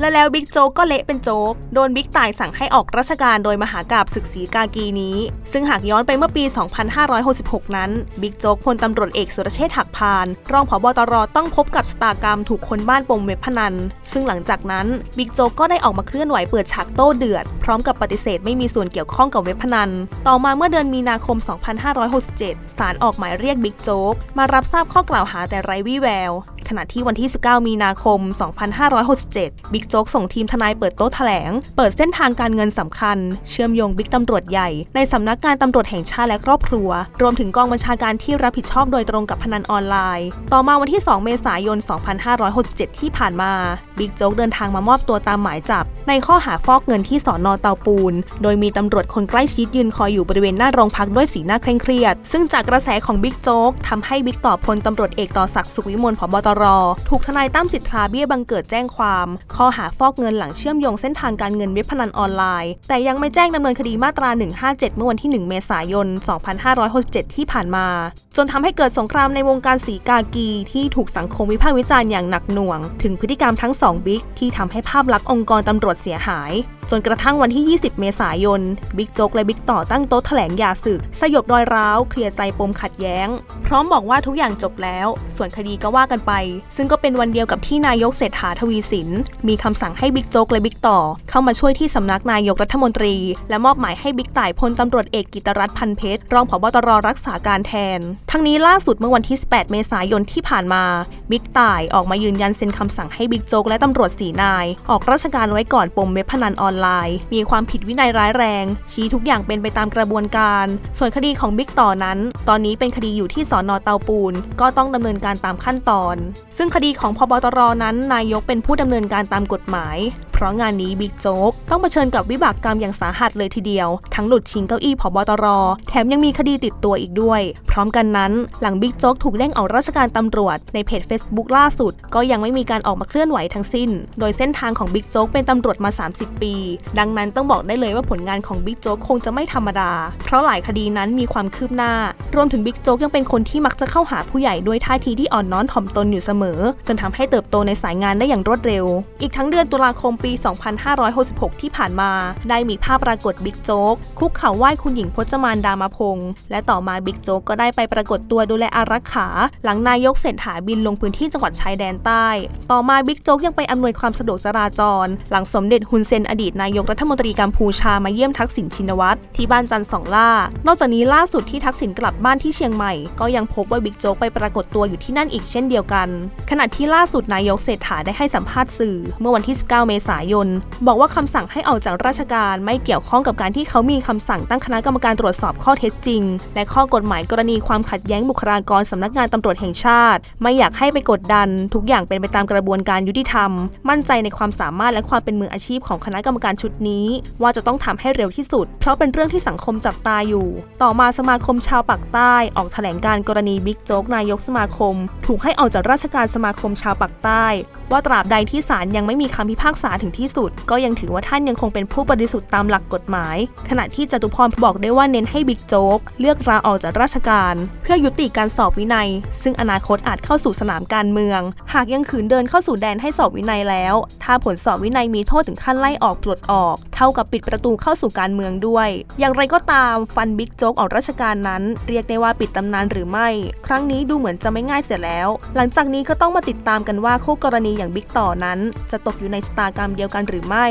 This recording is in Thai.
และแล้วบิ๊กโจ๊กก็เละเป็นโจ๊ก โดนบิ๊กต่ายสั่งให้ออกราชการโดยมหากาบศึกศีกากีนี้ ซึ่งหากย้อนไปเมื่อปี 2566 นั้น บิ๊กโจ๊กพลตำรวจเอกสุรเชษฐ์หักพาน รองผบตรต้องพบกับชะตากรรมถูกคนบ้านปมเว็บพนัน ซึ่งหลังจากนั้นบิ๊กโจ๊กก็ได้ออกมาเคลื่อนไหวเปิดฉากโต้เดือด พร้อมกับปฏิเสธไม่มีส่วนเกี่ยวข้องกับเว็บพนัน ต่อมาเมื่อเดือนมีนาคม 2567 ศาลออกหมายเรียกบิ๊กโจ๊กมารับทราบข้อกล่าวหาแต่ไร้วี่แวว ขณะที่วันที่ 19 มีนาคม 2567 บิ๊กโจ๊กส่งทีมทนายเปิดโต๊ะแถลง เปิดเส้นทางการเงินสำคัญ เชื่อมโยงบิ๊กตำรวจใหญ่ ในสำนักงานตำรวจแห่งชาติและครอบครัว รวมถึงกองบัญชาการที่รับผิดชอบโดยตรงกับพนันออนไลน์ ต่อมาวันที่ 2 เมษายน 2567 ที่ผ่านมาบิ๊กโจ๊กเดินทางมามอบตัวตามหมายจับ ในข้อหาฟอกเงินที่สอนอเตาปูน โดยมีตำรวจคนใกล้ชิดยืนคอยอยู่บริเวณหน้าโรงพักด้วยสีหน้าเคร่งเครียด ซึ่งจากกระแสของบิ๊กโจ๊กทำให้บิ๊กต่อพลตำรวจเอกต่อศักดิ์สุขวิมลผบตร ถูกทนายตั้มสิทธาเบี้ยบังเกิดแจ้งความ ข้อหาฟอกเงินหลังเชื่อมโยงเส้นทางการเงินเว็บพนันออนไลน์ แต่ยังไม่แจ้งดำเนินคดีมาตรา 157 เมื่อวันที่ 1 เมษายน 2567 ที่ผ่านมา จนทำให้เกิดสงครามในวงการสีกากีที่ถูกสังคมวิพากษ์วิจารณ์อย่างหนักหน่วง ถึงพฤติกรรมทั้งสองบิ๊กที่ทำให้ภาพลักษณ์องค์กรตำรวจเสียหาย จนกระทั่งวันที่ 20 เมษายน บิ๊กโจ๊กและบิ๊กต่อตั้งโต๊ะแถลงยาศึก สยบรอยร้าว เคลียร์ใจปมขัดแย้ง พร้อมบอกว่าทุกอย่างจบแล้ว ส่วนคดีก็ว่ากันไป ซึ่งก็เป็นวันเดียวกับที่นายกเศรษฐาทวีสิน มีคำสั่งให้บิ๊กโจ๊กและบิ๊กต่อ เข้ามาช่วยที่สำนักนายกรัฐมนตรี และมอบหมายให้บิ๊กต่ายพลตำรวจเอกกิตรัตน์พันเพชรรองผบตรรักษาการแทน ทั้งนี้ล่าสุดเมื่อวันที่ 18 เมษายนที่ผ่านมาบิ๊กต่ายออกมายืนยันเซ็นคำสั่งให้บิ๊กโจ๊กและตำรวจสีนาย ออกราชการไว้ก่อนปมเว็บพนันออนไลน์ มีความผิดวินัยร้ายแรง ชี้ทุกอย่างเป็นไปตามกระบวนการ ส่วนคดีของบิ๊กต่อนั้น ตอนนี้เป็นคดีอยู่ที่สอนอเตาปูน ก็ต้องดำเนินการตามขั้นตอน ซึ่งคดีของพบตรนั้นนายกเป็นผู้ดำเนินการตามกฎหมาย เพราะงานนี้บิ๊กโจ๊กต้องเผชิญกับวิบากกรรมอย่างสาหัสเลยทีเดียว ทั้งหลุดชิงเก้าอี้พบตร แถมยังมีคดีติดตัวอีกด้วย พร้อมกันนั้น หลังบิ๊กโจ๊กถูกเด้งออกราชการตำรวจในเพจ Facebook ล่าสุด ก็ยังไม่มีการออกมาเคลื่อนไหวทั้งสิ้น โดยเส้นทางของบิ๊กโจ๊กเป็นตำรวจมา 30 ปีดังนั้นต้องบอกได้เลยว่าผลงานของบิ๊กโจ๊กคงจะไม่ธรรมดา เพราะหลายคดีนั้นมีความคืบหน้า รวมถึงบิ๊กโจ๊กยังเป็นคนที่มักจะเข้าหาผู้ใหญ่ด้วยท่าทีที่อ่อนน้อมถ่อมตนอยู่เสมอ จนทำให้เติบโตในสายงานได้อย่างรวดเร็ว อีกทั้งเดือนตุลาคมปี 2566 ที่ผ่านมา ได้มีภาพปรากฏบิ๊กโจ๊กคุกเข่าไหว้คุณหญิงพจมานดามาพงษ์และต่อมาบิ๊กโจ๊กก็ได้ไปปรากฏตัวดูแลอารักขา หลังนายกเศรษฐาบินลงพื้นที่จังหวัดชายแดนใต้ ต่อมาบิ๊กโจ๊กยังไปอำนวยความสะดวกจราจร หลังสมเด็จฮุนเซนอดีตนายกรัฐมนตรีกัมพูชามาเยี่ยมทักษิณชินวัตรที่บ้านจันทร์สองล่า นอกจากนี้ล่าสุดที่ทักษิณกลับบ้านที่เชียงใหม่ ก็ยังพบว่าบิ๊กโจ๊กไปปรากฏตัวอยู่ที่นั่นอีกเช่นเดียวกัน ขณะที่ล่าสุดนายกเศรษฐาได้ให้สัมภาษณ์สื่อ เมื่อวันที่ 19 เมษายน บอกว่าคำสั่งให้ออกจากราชการไม่เกี่ยวข้องกับการที่เขามีคำสั่งตั้งคณะกรรมการตรวจสอบข้อเท็จจริง และข้อกฎหมายกรณีความขัดแย้งบุคลากรสำนักงานตำรวจแห่งชาติ ไม่อยากให้ไปกดดัน ทุกอย่างเป็นไปตามกระบวนการยุติธรรม มั่นใจในความสามารถและความเป็นมืออาชีพของคณะกรรมการชุดนี้ ว่าจะต้องทำให้เร็วที่สุด เพราะเป็นเรื่องที่สังคมจับตาอยู่ ต่อมาสมาคมชาวปากใต้ออกแถลงการกรณีบิ๊กโจ๊กนายกสมาคม ถูกให้ออกจากราชการสมาคมชาวปากใต้ ว่าตราบใดที่ศาลยังไม่มีคำพิพากษาถึงที่สุด ก็ยังถือว่าท่านยังคงเป็นผู้บริสุทธิ์ตามหลักกฎหมาย ขณะที่จตุพรบอกได้ว่าเน้นให้บิ๊กโจ๊กเลือกลาออกจากราชการ เพื่อยุติการสอบวินัย ซึ่งอนาคตอาจเข้าสู่สนามการเมือง หากยังขืนเดินเข้าสู่แดนให้สอบวินัยแล้ว ถ้าผลสอบวินัยมีโทษถึงขั้นไล่ออกปลดออก เท่ากับปิดประตูเข้าสู่การเมืองด้วย อย่างไรก็ตามฟันบิ๊กโจ๊กออกราชการนั้น เรียกได้ว่าปิดตำนานหรือไม่ ครั้งนี้ดูเหมือนจะไม่ง่ายเสียแล้ว หลังจากนี้ก็ต้องมาติดตามกันว่าคู่กรณีอย่างบิ๊กต่อนั้น จะตกอยู่ในชะตากรรมเดียวกันหรือไม่